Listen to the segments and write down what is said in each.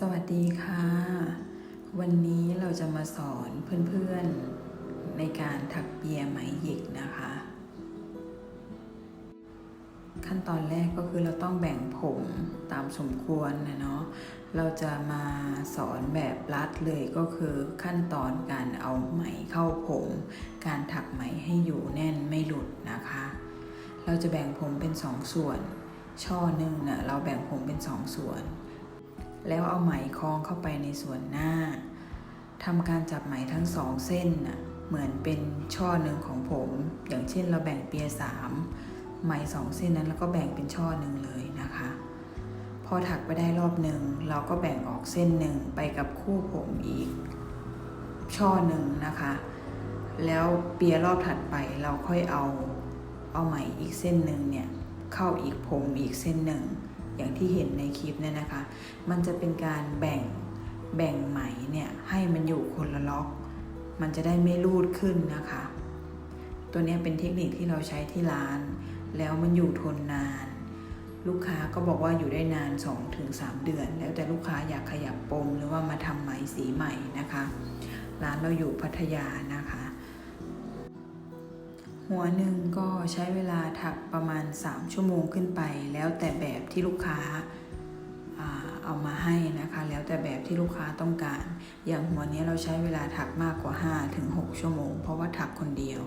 สวัสดีค่ะ วันนี้เราจะมาสอนเพื่อนๆในการถักเปียไหมหยิกนะคะ ขั้นตอนแรกก็คือเราต้องแบ่งผมตามสมควรนะเนาะเราจะมาสอนแบบรัดเลยก็คือขั้นตอนการเอาไหมเข้าผม การถักไหมให้อยู่แน่นไม่หลุดนะคะ เราจะแบ่งผมเป็นสองส่วน ช่อหนึ่งนะ่ะเราแบ่งผมเป็นสองส่วน แล้วเอาไหมคล้องเข้าไปในส่วนหน้าทำการจับไหมทั้งสองเส้นน่ะเหมือนเป็นช่อหนึ่งของผม อย่างเช่นเราแบ่งเปียสามไหมสองเส้นนั้นแล้วก็แบ่งเป็นช่อหนึ่งเลยนะคะ พอถักไปได้รอบหนึ่งเราก็แบ่งออกเส้นหนึ่งไปกับคู่ผมอีก ช่อหนึ่งนะคะ แล้วเปียรอบถัดไปเราค่อยเอาเอาไหมอีกเส้นหนึ่งเนี่ยเข้าอีกผมอีกเส้นหนึ่ง อย่างที่เห็นในคลิปเนี่ยนะคะ มันจะเป็นการแบ่งแบ่งไหมเนี่ยให้มันอยู่คนละล็อก มันจะได้ไม่รูดขึ้นนะคะ ตัวนี้เป็นเทคนิคที่เราใช้ที่ร้าน แล้วมันอยู่ทนนาน ลูกค้าก็บอกว่าอยู่ได้นาน 2-3 เดือน แล้วแต่ลูกค้าอยากขยับปมหรือว่ามาทำไหมสีใหม่นะคะ ร้านเราอยู่พัทยานะคะ หัวหนึ่งก็ใช้เวลาถักประมาณ 3 ชั่วโมงขึ้นไป แล้วแต่แบบที่ลูกค้าเอามาให้นะคะ แล้วแต่แบบที่ลูกค้าต้องการ อย่างหัวนี้เราใช้เวลาถักมากกว่า 5-6 ชั่วโมง เพราะว่าถักคนเดียว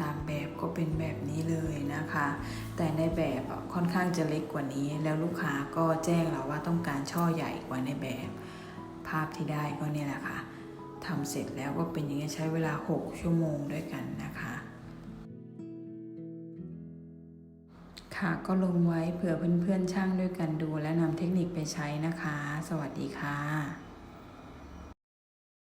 ตามแบบก็เป็นแบบนี้เลยนะคะ แต่ในแบบค่อนข้างจะเล็กกว่านี้ แล้วลูกค้าก็แจ้งเราว่าต้องการช่อใหญ่กว่าในแบบ ภาพที่ได้ก็เนี่ยแหละค่ะ ทำเสร็จแล้วก็เป็นอย่างนี้ใช้เวลา 6 ชั่วโมงด้วยกันนะคะ ค่ะก็ลงไว้เผื่อเพื่อนๆช่างด้วยกันดูและนำเทคนิคไปใช้นะคะ สวัสดีค่ะ